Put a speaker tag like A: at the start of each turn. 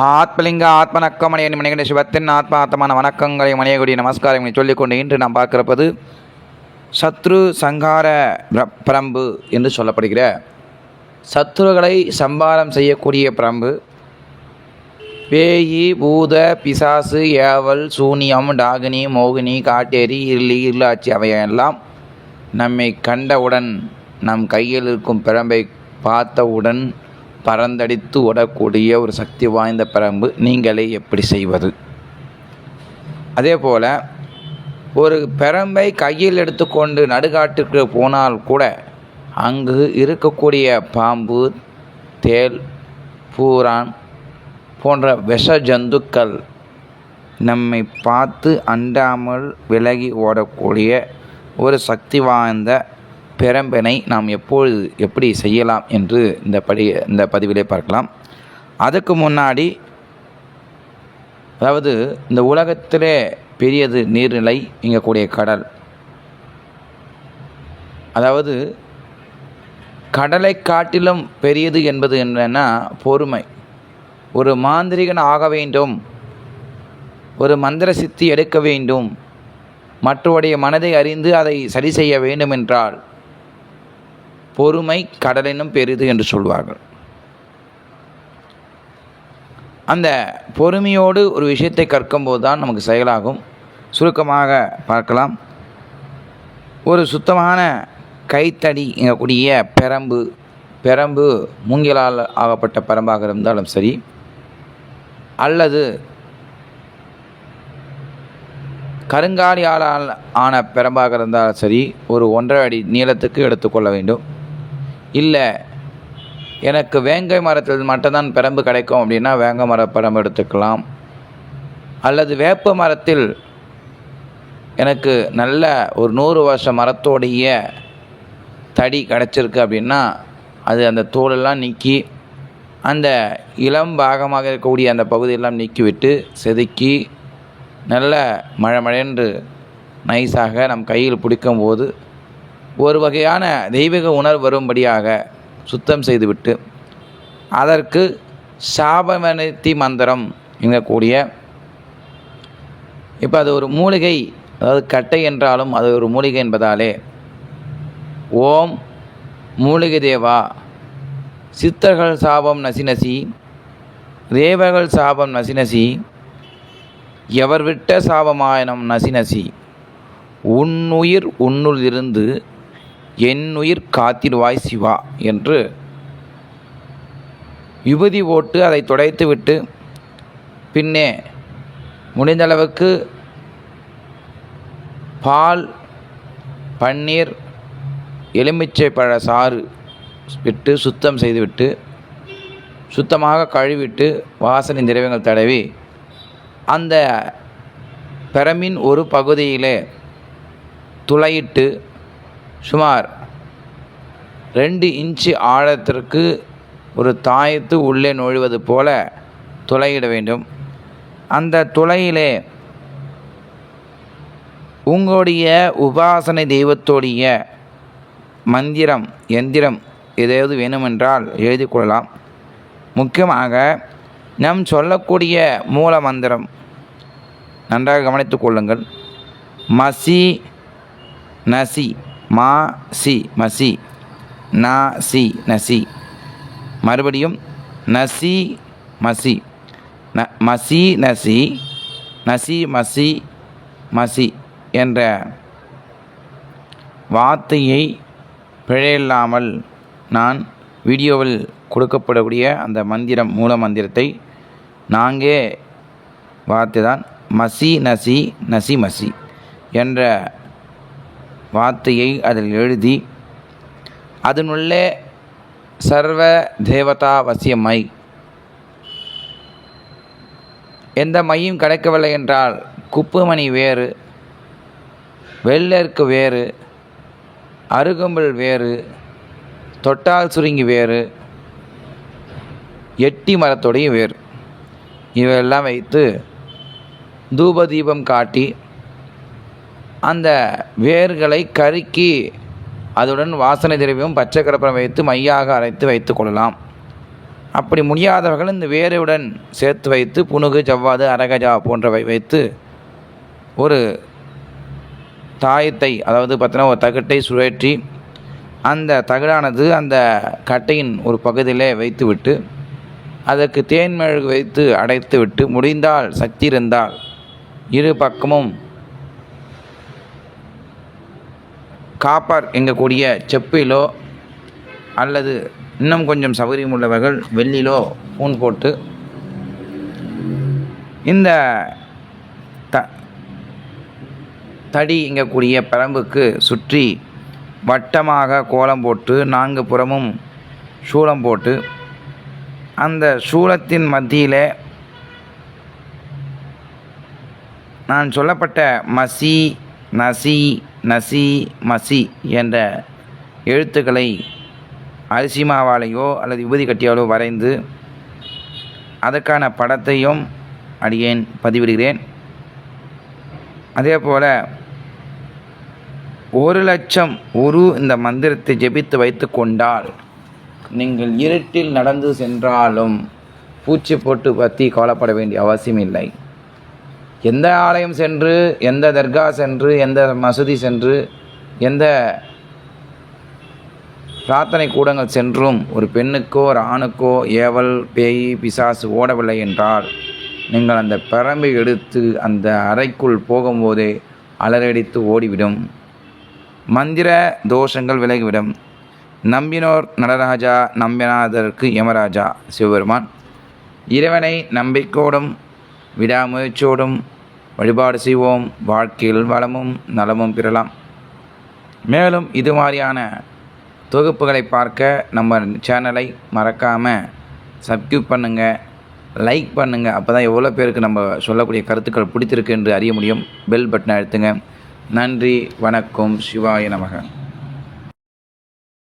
A: ஆத்மலிங்க ஆத்மனக்கமணிய மணிகண்ட சிவத்தின் ஆத்மார்த்தமான வணக்கங்களை மணியகுடி நமஸ்காரங்களை சொல்லிக்கொண்டு இன்று நாம் பார்க்கிறப்பது சத்ரு சங்கார பிரம்பு என்று சொல்லப்படுகிற சத்ருகளை சம்பாரம் செய்யக்கூடிய பிரம்பு. பேயி பூத பிசாசு ஏவல் சூனியம் டாகினி மோகினி காட்டேரி இருளி இருளாட்சி அவையெல்லாம் நம்மை கண்டவுடன் நம் கையில் இருக்கும் பிரம்பை பார்த்தவுடன் பறந்தடித்து ஓடக்கூடிய ஒரு சக்தி வாய்ந்த பிரம்பு நீங்களே எப்படி செய்வது? அதே போல் ஒரு பெரம்பை கையில் எடுத்துக்கொண்டு நடுகாட்டுக்கு போனால் கூட அங்கு இருக்கக்கூடிய பாம்பு தேல் பூரான் போன்ற விஷ ஜந்துக்கள் நம்மை பார்த்து அண்டாமல் விலகி ஓடக்கூடிய ஒரு சக்தி வாய்ந்த பிரம்பினை நாம் எப்பொழுது எப்படி செய்யலாம் என்று இந்த படி இந்த பதிவிலே பார்க்கலாம். அதுக்கு முன்னாடி அதாவது இந்த உலகத்திலே பெரியது நீர்நிலை இங்கே கூடிய கடல். அதாவது கடலை காட்டிலும் பெரியது என்பது என்னன்னா பொறுமை. ஒரு மாந்திரிகன் ஆக வேண்டும். ஒரு மந்திர சித்தி எடுக்க வேண்டும். மற்றவருடைய மனதை அறிந்து அதை சரி செய்ய வேண்டும் என்றால் பொறுமை கடலினும் பெரிது என்று சொல்வார்கள். அந்த பொறுமையோடு ஒரு விஷயத்தை கற்கும்போது தான் நமக்கு செயலாகும். சுருக்கமாக பார்க்கலாம். ஒரு சுத்தமான கைத்தடி கூடிய பெரம்பு பெரம்பு மூங்கிலால் ஆகப்பட்ட பெரம்பாக இருந்தாலும் சரி அல்லது கருங்காலியால் ஆன பெரம்பாக இருந்தாலும் சரி ஒரு ஒன்றரை அடி நீளத்துக்கு எடுத்துக்கொள்ள வேண்டும். இல்லை எனக்கு வேங்கை மரத்தில் மட்டும்தான் பிரம்பு கிடைக்கும் அப்படின்னா வேங்கை மர பிரம்பு எடுத்துக்கலாம். அல்லது வேப்ப மரத்தில் எனக்கு நல்ல ஒரு நூறு வருஷம் மரத்தோடைய தடி கிடச்சிருக்கு அப்படின்னா அது அந்த தோலெல்லாம் நீக்கி அந்த இளம் பாகமாக இருக்கக்கூடிய அந்த பகுதியெல்லாம் நீக்கிவிட்டு செதுக்கி நல்ல மழை மழைன்று நைஸாக நம் கையில் பிடிக்கும்போது ஒரு வகையான தெய்வீக உணர்வு வரும்படியாக சுத்தம் செய்துவிட்டு அதற்கு சாபமனித்தி மந்திரம் என்கக்கூடிய இப்போ அது ஒரு மூலிகை அதாவது கட்டை என்றாலும் அது ஒரு மூலிகை என்பதாலே ஓம் மூலிகை தேவா சித்தர்கள் சாபம் நசி நசி தேவர்கள் சாபம் நசி நசி எவர் விட்ட சாபமாயனம் நசி நசி உன்னுயிர் உன்னுள் இருந்து என் உயிர் காத்திடுவாய் சிவா என்று யுபதி போட்டு அதை துடைத்துவிட்டு பின்னே முடிந்தளவுக்கு பால் பன்னீர் எலுமிச்சை பழ சாறு விட்டு சுத்தம் செய்துவிட்டு சுத்தமாக கழுவிட்டு வாசனை திரவியங்கள் தடவி அந்த பெரமின் ஒரு பகுதியிலே துளையிட்டு சுமார் ரெண்டு இன்ச்சு ஆழத்திற்கு ஒரு தாயத்து உள்ளே நுழைவது போல துளையிட வேண்டும். அந்த துளையிலே உங்களுடைய உபாசனை தெய்வத்தோடைய மந்திரம் எந்திரம் ஏதாவது வேணுமென்றால் எழுதி கொள்ளலாம். முக்கியமாக நம் சொல்லக்கூடிய மூல மந்திரம் நன்றாக கவனித்துக் கொள்ளுங்கள். மசி நசி. மா சி மசி நா சி நசி மறுபடியும் நசி மசி ந மசி நசி நசி மசி மசி என்ற வார்த்தையை பிழையில்லாமல் நான் வீடியோவில் கொடுக்கப்படக்கூடிய அந்த மந்திரம் மூல மந்திரத்தை நாங்கே வார்த்தை தான் மசி நசி நசி மசி என்ற வார்த்தையை அதில் எழுதி அதனுள்ளே சர்வ தேவதா வசிய மை எந்த மையும் கிடைக்கவில்லை என்றால் குப்புமணி வேறு வெள்ளருக்கு வேறு அருகம்புல் வேறு தொட்டால் சுருங்கி வேறு எட்டி மரத்தோடையும் வேர் இவையெல்லாம் வைத்து தூப தீபம் காட்டி அந்த வேர்களை கருக்கி அதுடன் வாசனை திரவியம் பச்சை கரப்பரம் வைத்து மையாக அரைத்து வைத்து கொள்ளலாம். அப்படி முடியாதவர்கள் இந்த வேருடன் சேர்த்து வைத்து புனுகு ஜவ்வாது அரகஜா போன்றவை வைத்து ஒரு தாயத்தை அதாவது பார்த்தீங்கன்னா ஒரு தகட்டை சுழற்றி அந்த தகடானது அந்த கட்டையின் ஒரு பகுதியிலே வைத்துவிட்டு அதற்கு தேன் மெழுகு வைத்து அடைத்து விட்டு முடிந்தால் சக்தி இருந்தால் இரு பக்கமும் காப்பர் எங்கக்கூடிய செப்பிலோ அல்லது இன்னும் கொஞ்சம் சௌகரியம் உள்ளவர்கள் வெள்ளிலோ பூன் போட்டு இந்த த தடி இங்கக்கூடிய பரம்புக்கு சுற்றி வட்டமாக கோலம் போட்டு நான்கு புறமும் சூளம் போட்டு அந்த சூளத்தின் மத்தியில் நான் சொல்லப்பட்ட மசி நசி நசி மசி என்ற எழுத்துக்களை அரிசி மாவாலையோ அல்லது விபூதி கட்டியாலோ வரைந்து அதற்கான படத்தையும் அடியேன் பதிவிடுகிறேன். அதே போல் ஒரு லட்சம் ஒரு இந்த மந்திரத்தை ஜெபித்து வைத்து கொண்டால் நீங்கள் இருட்டில் நடந்து சென்றாலும் பூச்சி போட்டு பற்றி கவலைப்பட வேண்டிய அவசியம் இல்லை எந்த ஆலயம் சென்று எந்த தர்கா சென்று எந்த மசூதி சென்று எந்த பிரார்த்தனை கூடங்கள் சென்றும் ஒரு பெண்ணுக்கோ ஒரு ஆணுக்கோ ஏவல் பேய் பிசாசு ஓடவில்லை என்றால் நீங்கள் அந்த பிரம்பை எடுத்து அந்த அறைக்குள் போகும்போதே அலறடித்து ஓடிவிடும். மந்திர தோஷங்கள் விலகிவிடும். நம்பினோர் நடராஜா நம்பினாதற்கு யமராஜா சிவபெருமான். இறைவனை நம்பிக்கோடும் விடாமுயற்சியோடும் வழிபாடு செய்வோம். வாழ்க்கையில் வளமும் நலமும் பெறலாம். மேலும் இது மாதிரியான தொகுப்புகளை பார்க்க நம்ம சேனலை மறக்காமல் சப்ஸ்கிரைப் பண்ணுங்கள் லைக் பண்ணுங்கள் அப்போ தான் எவ்வளோ பேருக்கு நம்ம சொல்லக்கூடிய கருத்துக்கள் பிடித்திருக்கு என்று அறிய முடியும். பெல் பட்டனை அழுத்துங்க. நன்றி வணக்கம் சிவாய நமக.